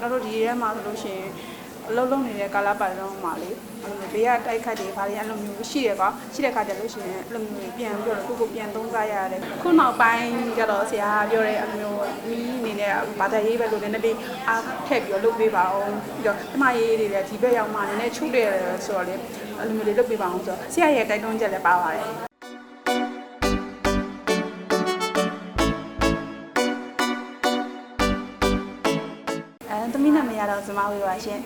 ကျွန်တော်တို့ဒီရဲမှာဆိုလို့ရှိရင်အလုံးလုံးနေတဲ့ကာလာပတ်လုံးမှာလေအဲ့လိုဘေးကတိုက်ခတ်တွေဘာတွေအဲ့လိုမျိုးရှိရကွာရှိတဲ့ခါကျလို့ရှိရင်အဲ့လိုမျိုးပြန်ပြီးတော့ကိုကိုပြန်သုံးစားရတယ်ခုနောက်ပိုင်းကျတော့ဆရာပြောတဲ့အဲ့လိုမျိုးမီးအနေနဲ့ဘာသာရေးပဲလို့လည်းနည်းနည်းအားထည့်ပြီးတော့လုပ်ပေးပါအောင်ပြီးတော့ဓမ္မရေးတွေလည်းဒီဘက်ရောက်မှနည်းနည်းချုပ်တယ်ဆိုတော့လေအဲ့လိုမျိုးတွေလုပ်ပေးပါအောင်ဆိုတော့ဆရာရဲ့တိုက်တွန်းချက်လည်းပါပါတယ် သမီးနာမည်ကတော့ဇမဝေပါရှင်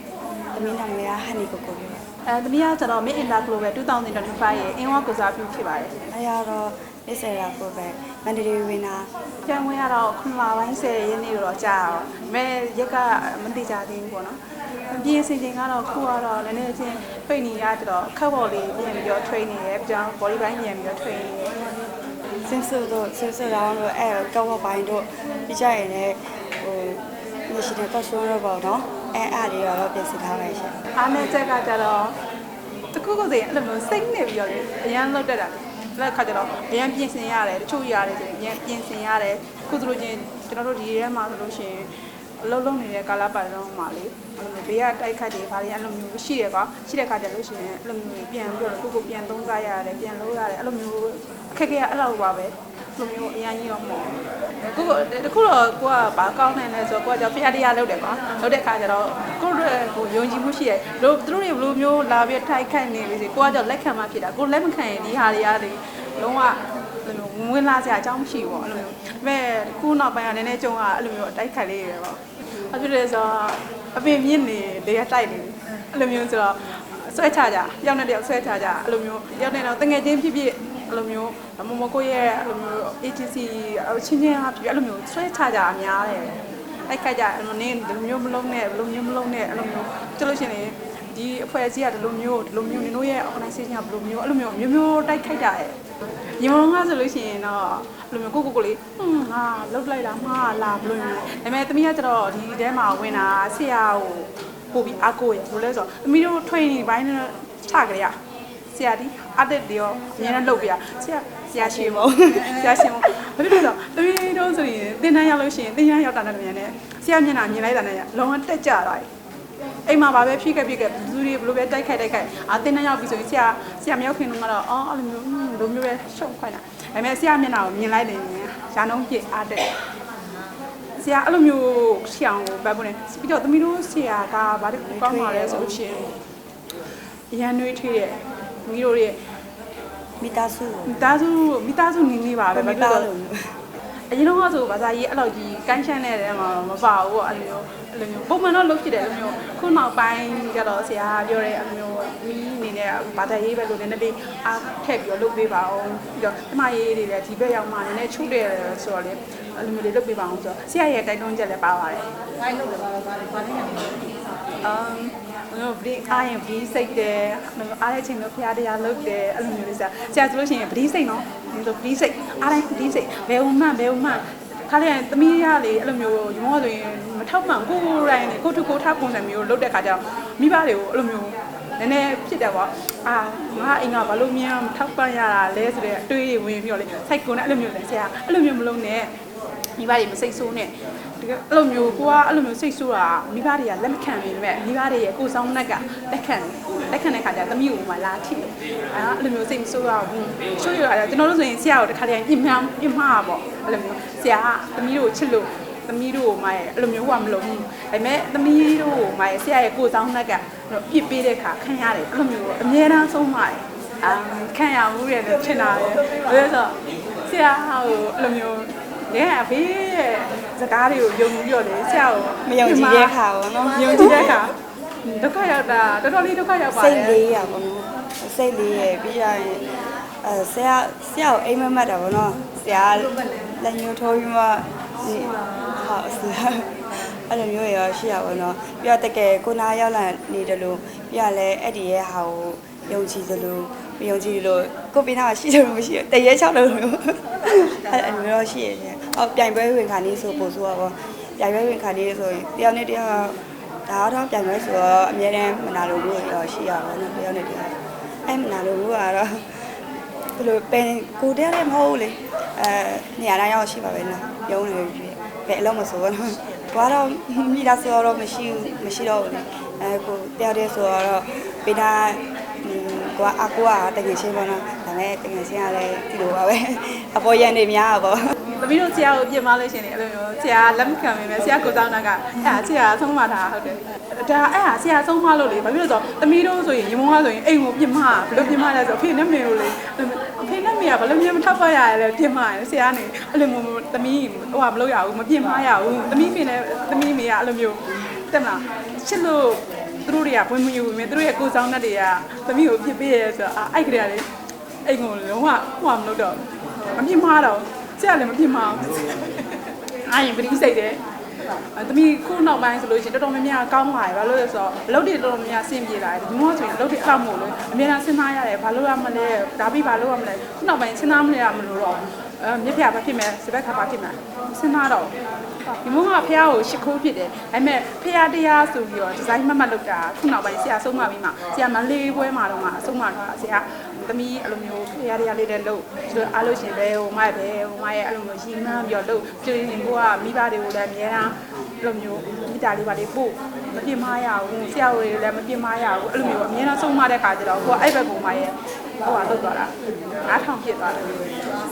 သမီးနာမည်ကဟန်နီကိုကိုပြောအဲသမီးကကျတော့ Mid Inter Global 2025ရဲ့အင်းဝကိုစားပြုဖြစ်ပါတယ်။အဲရတော့လစ်ဆယ်ရာကိုပဲမန္တလေးဝင်တာပြန်ဝင်ရတော့ခုနလပိုင်း10ရက်နေ့တော့ကြာတော့မဲရက်ကမတိကြသေးဘူးပေါ့နော်ပြင်စင်ချိန်ကတော့ခုကတော့လည်းနည်းနည်းချင်းပိတ်နေရတော့ခက်ပေါ်လေးပြန်ပြီးတော့ train နေရဲပြောင်း body ပိုင်းပြန်ပြီးတော့ train နေရဲစင်ဆူတို့စင်ဆူရောင်းတို့အဲကောက်ဝပိုင်းတို့ပြကြရင်လည်းဟို မရှိတဲ့ကော့ရှုံးတော့ပေါ့နော်အဲအားတွေတော့ပြင်ဆင်ထားပါရှင်အားနဲ့ချက်ကကြတော့တခုခုစီအဲ့လိုမျိုးစိတ်နေပြီးတော့လေအရန်လောက်တက်တာလက်ခါကျတော့အရန်ပြင်ဆင်ရတယ်တချို့ရတယ်ဆိုရင်အရန်ပြင်ဆင်ရတယ်ခုဆိုလို့ချင်းကျွန်တော်တို့ဒီရဲမှာဆိုလို့ရှိရင်အလုံးလုံးနေတဲ့ကာလာပတ်လုံးမှာလေအဲ့လိုဘေးကတိုက်ခတ်တွေဘာတွေအဲ့လိုမျိုးရှိရကွာရှိတဲ့ခါကျလို့ရှိရင်အဲ့လိုမျိုးပြန်ပြီးတော့ကိုကိုပြန်သုံးစားရတယ်ပြန်လို့ရတယ်အဲ့လိုမျိုးအခက်အခဲအဲ့လိုပါပဲလိုမျိုးအရင်ကြီးတော့မဟုတ်ဘူး ကိုကိုတခုတော့ကိုကဘာကောင်းနိုင်လဲဆိုတော့ကိုကကြောင့်ဖျားတရားလုပ်တယ်ကွာလုပ်တဲ့ခါကျတော့ကိုတို့ကိုယုံကြည်မှုရှိရဲ့တို့တို့တွေဘလိုမျိုးလာပြီးထိုက်ခိုက်နေပြီစီကိုကကြောင့်လက်ခံမှဖြစ်တာကိုလက်မခံရင်ဒီဟာတွေကလေလုံးဝအဲ့လိုဝင်လာစရာအကြောင်းမရှိဘူးပေါ့အဲ့လိုမျိုးဒါပေမဲ့ခုနောက်ပိုင်းကလည်းနည်းနည်းကြုံရအဲ့လိုမျိုးတိုက်ခိုက်လေးရပေါ့ဘာဖြစ်လဲဆိုတော့အပင်မြင့်နေလေတိုက်နေအဲ့လိုမျိုးဆိုတော့ဆွဲချကြရောက်နေတယောက်ဆွဲချကြအဲ့လိုမျိုးရောက်နေတော့တငယ်ချင်းဖြစ်ဖြစ် အဲ့လိုမျိုးမမကိုရဲ့အဲ့လိုမျိုး agency ချင်းချင်းဟာဖြစ်အဲ့လိုမျိုးဆွဲချကြအများတယ်အဲ့ခိုက်ကြအဲ့လိုနင်းဒီလိုမျိုးမလုံးနဲ့ဘယ်လိုမျိုးမလုံးနဲ့အဲ့လိုမျိုးကျလို့ရှိရင်ဒီအဖွဲ့အစည်းကဒီလိုမျိုးဒီလိုမျိုးနင်တို့ရဲ့ organization ကဘယ်လိုမျိုးအဲ့လိုမျိုးမျိုးမျိုးတိုက်ခိုက်ကြတယ်ညီမတို့ကဆိုလို့ရှိရင်တော့အဲ့လိုမျိုးကိုကိုကိုလေးဟွန်းငါလုတ်လိုက်တာမှားလားဘယ်လိုမျိုးဒါပေမဲ့သမီးကကျတော့ဒီထဲမှာဝင်တာဆရာကိုပို့ပြီးအကိုရဘယ်လိုလဲဆိုတော့သမီးတို့ training ဘိုင်းနဲ့ချကြရ ဆရာဒီအတက်တွေရောအများနဲ့လုပ်ပြရဆရာဆရာရှင်ပေါ့ဆရာရှင်ပေါ့ဘာဖြစ်လို့လဲဆိုတော့တမီးတို့ဆိုရင်သင်တန်းရောက်လို့ရှိရင်သင်တန်းရောက်တာနဲ့မြန်နဲ့ဆရာမျက်နှာမြင်လိုက်တာနဲ့လုံးဝတက်ကြတာအိမ်မှာဘာပဲဖြစ်ခဲ့ဖြစ်ခဲ့ဘယ်သူတွေဘယ်လိုပဲတိုက်ခိုက်တိုက်ခိုက်အာသင်တန်းရောက်ပြီဆိုရင်ဆရာဆရာမရောက်ခင်တော့ကတော့အော်အဲ့လိုမျိုးလိုမျိုးပဲရှုံခွိုင်းတာဒါပေမဲ့ဆရာမျက်နှာကိုမြင်လိုက်တယ်ရာနှုန်းပြည့်အားတက်ဆရာအဲ့လိုမျိုးရှောင်းဘာလို့လဲပြီးတော့သမီးတို့ဆရာကဘာလို့ကောင်းပါလဲဆိုလို့ရှိရင်ရန်နွေးထွေးတဲ့ မိတို့ရဲ့မိသားစုမိသားစုမိသားစုနေနေပါပဲမိဘာဖြစ်သားလို့စုအရင်တော့ဆိုဘာသာရေးအဲ့လိုကြီးကိုင်းရှမ်းနေတဲ့မှာမပါဘူးပေါ့အဲ့လိုမျိုးအဲ့လိုမျိုးပုံမှန်တော့လုပ်ဖြစ်တယ်အဲ့လိုမျိုးခုနောက်ပိုင်းကျတော့ဆရာပြောတဲ့အဲ့လိုမျိုးမီးအနေနဲ့ဘာသာရေးပဲလို့လည်းနည်းနည်းအားထည့်ပြီးတော့လုပ်ပေးပါအောင်ပြီးတော့ဓမ္မရေးတွေလည်းဒီဘက်ရောက်မှနည်းနည်းချုပ်တယ်ဆိုတော့လေအဲ့လိုမျိုးတွေလုပ်ပေးပါအောင်ဆိုတော့ဆရာရဲ့တိုက်တွန်းချက်လည်းပါပါတယ်။ဘာလို့လဲဘာလို့ဘာလို့ဘာလို့လဲ။အမ် ဘယ်လိုဘီအားရင်ဘီစိတ်တယ်အားတဲ့ချိန်တော့ဖျားတရားလုပ်တယ်အဲ့လိုမျိုးလေးဆရာဆရာဆိုလို့ရှိရင်ဘီစိတ်နော်ဒီလိုဘီစိတ်အားတိုင်းဘီစိတ်ဘယ်ဦးမှဘယ်ဦးမှခါလေးသမီးရလေအဲ့လိုမျိုးရုံးဆိုရင်မထောက်မှန်ကိုယ်တိုင်းကိုထုကိုထားပုံစံမျိုးလုပ်တဲ့ခါကျတော့မိဘတွေကိုအဲ့လိုမျိုးနည်းနည်းဖြစ်တယ်ပေါ့အာငါအိမ်ကဘာလို့မြန်မထောက်ပံ့ရတာလဲဆိုတဲ့အတွေးတွေဝင်ပြီးတော့လေစိုက်ကုန်နဲ့အဲ့လိုမျိုးလေဆရာအဲ့လိုမျိုးမလုပ်နဲ့မိဘတွေမစိတ်ဆိုးနဲ့ တကယ်အဲ့လိုမျိုးကိုကအဲ့လိုမျိုးစိတ်ဆိုးတာမိဘတွေကလက်မခံနေပေမဲ့မိဘတွေရဲ့ကိုယ်ဆောင်နှက်ကလက်ခံလက်ခံတဲ့ခါကျသမီးကိုမှလာထိတယ်အဲအဲ့လိုမျိုးစိတ်မဆိုးရဘူးချိုးရတာကျွန်တော်တို့ဆိုရင်ဆရာကိုတစ်ခါတည်းပြင်မှန်းပြင်မှားပေါ့အဲ့လိုမျိုးဆရာကသမီးတို့ချစ်လို့သမီးတို့မှရဲ့အဲ့လိုမျိုးကမလုပ်ဘူးဒါပေမဲ့သမီးတို့မှရဲ့ဆရာရဲ့ကိုယ်ဆောင်နှက်ကပြစ်ပေးတဲ့ခါခံရတယ်အဲ့လိုမျိုးအများအားဆုံးမှရဲ့အာခံရမှုရဲ့ထင်တာလေဘယ်လိုဆိုဆရာဟိုအဲ့လိုမျိုး ငယ်အဖေးရဲ့စကားတွေကိုယုံပြီးတော့လေဆရာကိုမယုံကြည်တဲ့ခါပေါ့နော်ယုံကြည်တဲ့အခါဒုက္ခရောက်တာတော်တော်လေးဒုက္ခရောက်ပါတစိယ်တ်လေးရပေါ့နော်စိတ်လေးရပြီးရရင်အဲဆရာဆရာကိုအိမ်မက်မက်တာပေါ့နော်ဆရာလက်ညှိုးထိုးပြီးမှဒီဟာဆရာအဲ့လိုမျိုးရောရှိရပါတော့ပြီးတော့တကယ်ကိုနာရောက်လာနေတယ်လို့ပြီးရလဲအဲ့ဒီရဲ့ဟာကိုယုံကြည်သလိုမယုံကြည်လို့ကိုပြနာရှိတယ်လို့မရှိဘူးတရေချောက်လို့မျိုးအဲ့လိုမျိုးရှိရတယ် ဟောပြိုင်ပွဲဝင်ခါနေဆိုပို့ဆိုတော့ပြိုင်ပွဲဝင်ခါနေဆိုရင်တယောက်နဲ့တယောက်ဒါတော့ပြိုင်ပွဲဆိုတော့အများတန်းမနာလို့လို့ရောရှိရပါတော့တယောက်နဲ့တယောက်အဲ့မနာလို့ကတော့ဘယ်လိုပင်ကိုတည်းလည်းမဟုတ်ဘူးလေအဲနေရာတိုင်းရောက်ရှိပါပဲနော်ရုံးနေပြီပဲအလုံးမဆိုတော့ကတော့မိသားစုတော့မရှိဘူးမရှိတော့ဘူးလေအဲကိုတယောက်တည်းဆိုတော့ပေးတာ ကွာအကူကတကယ်ချင်းပေါ့နော်ဒါပေမဲ့တကယ်ချင်းကလည်းဒီလိုပါပဲအပေါ်ရန်နေများပါပေါ့သမီးတို့ဆရာကိုပြင်မလို့ရှင်နေအဲ့လိုမျိုးဆရာလက်မခံမိမယ်ဆရာကိုတောင်းတာကအဲ့ဒါဆရာဆုံးမတာဟုတ်တယ်ဒါအဲ့ဒါဆရာဆုံးမလို့လေဘာဖြစ်လို့ဆိုတော့သမီးတို့ဆိုရင်ညီမကဆိုရင်အိမ်ကိုပြင်မဘယ်လိုပြင်မလဲဆိုတော့ဖေနဲ့မေကိုလေအဖေနဲ့မေကဘယ်လိုမျိုးမထောက်ပံ့ရလဲပြင်မရဆရာနေအဲ့လိုမျိုးသမီးဟိုကမလုပ်ရဘူးမပြင်မရဘူးသမီးဖေနဲ့သမီးမေကအဲ့လိုမျိုးတက်မလားချစ်လို့ သူတို့တွေကဝင်မယူဘူးမြင်သူတို့ရဲ့ကိုယ်ဆောင်တဲ့တွေကသမီးကိုပြစ်ပေးရဲဆိုတော့အဲ့ကြရလေအိမ်ကိုလုံးဝဟိုကမလုပ်တော့မပြင်မတော့ဆရာလည်းမပြင်မအောင်အားရင်ပရိစိတ်တယ်အဲသမီးခုနောက်ပိုင်းဆိုလို့ရှိရင်တော်တော်များများကောင်းလာတယ်ဘာလို့လဲဆိုတော့အလုပ်တွေတော်တော်များများအဆင်ပြေလာတယ်ဒီမောဆိုရင်အလုပ်တွေအလောက်မို့လို့အများအားစဉ်းစားရတယ်ဘာလို့ရမလဲဒါပြီးဘာလို့ရမလဲခုနောက်ပိုင်းစဉ်းစားမလဲရမလို့တော့ အဲမြက်ပြဘာဖြစ်မယ်စပက်ခါဘာဖြစ်မယ်စဉ်းစားတော့ဒီမောကဖះကိုရှ िख ိုးဖြစ်တယ်ဒါပေမဲ့ဖះတရားဆိုပြီးတော့ဒီဇိုင်းမတ်မတ်လုပ်တာခုနောက်ပိုင်းဆရာဆုံးမပြီးမှဆရာမလေးပွဲမှာတော့မှအဆုံးမတော့ဆရာသမီးအဲ့လိုမျိုးဖះတရားလေးတဲ့လို့ဆိုတော့အားလို့ရှင်ပဲဟိုမရဲ့ပဲဟိုမရဲ့အဲ့လိုမျိုးရီမှန်းပြီးတော့လို့ကျွေးရင်ကိုကမိဘတွေကိုလည်းအများအားအဲ့လိုမျိုးမိသားလေးပါလေးပို့မပြင်းမရဘူးဆရာတွေလည်းမပြင်းမရဘူးအဲ့လိုမျိုးအများအားဆုံးမတဲ့ခါကျတော့ကိုကအဲ့ဘက်ကောင်မရဲ့ ဟိုကလုတ်သွားတာအားထောင်ဖြစ်သွားတယ်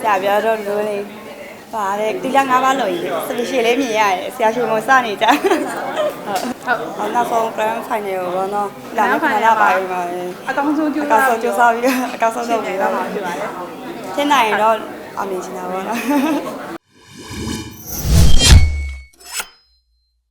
ဆရာပြောတော့လိုလေပါတဲ့တီလာ၅ပါးလို့ရစပီရှယ်လေးမြင်ရတယ်ဆရာရှင်မစနေကြဟုတ်ဟုတ်နောက်ဆုံး grand final ဘောနော်လာမယ့်ခဏပါပြီပါအကောင်းဆုံးကြိုးအစားကောင်းဆုံးကြိုးစားပြီးအကောင်းဆုံးလုပ်ပြီးတော့တော့မှာဖြစ်ပါတယ်ဖြစ်နိုင်ရင်တော့အောင်မြင်ချင်တာပေါ့နော်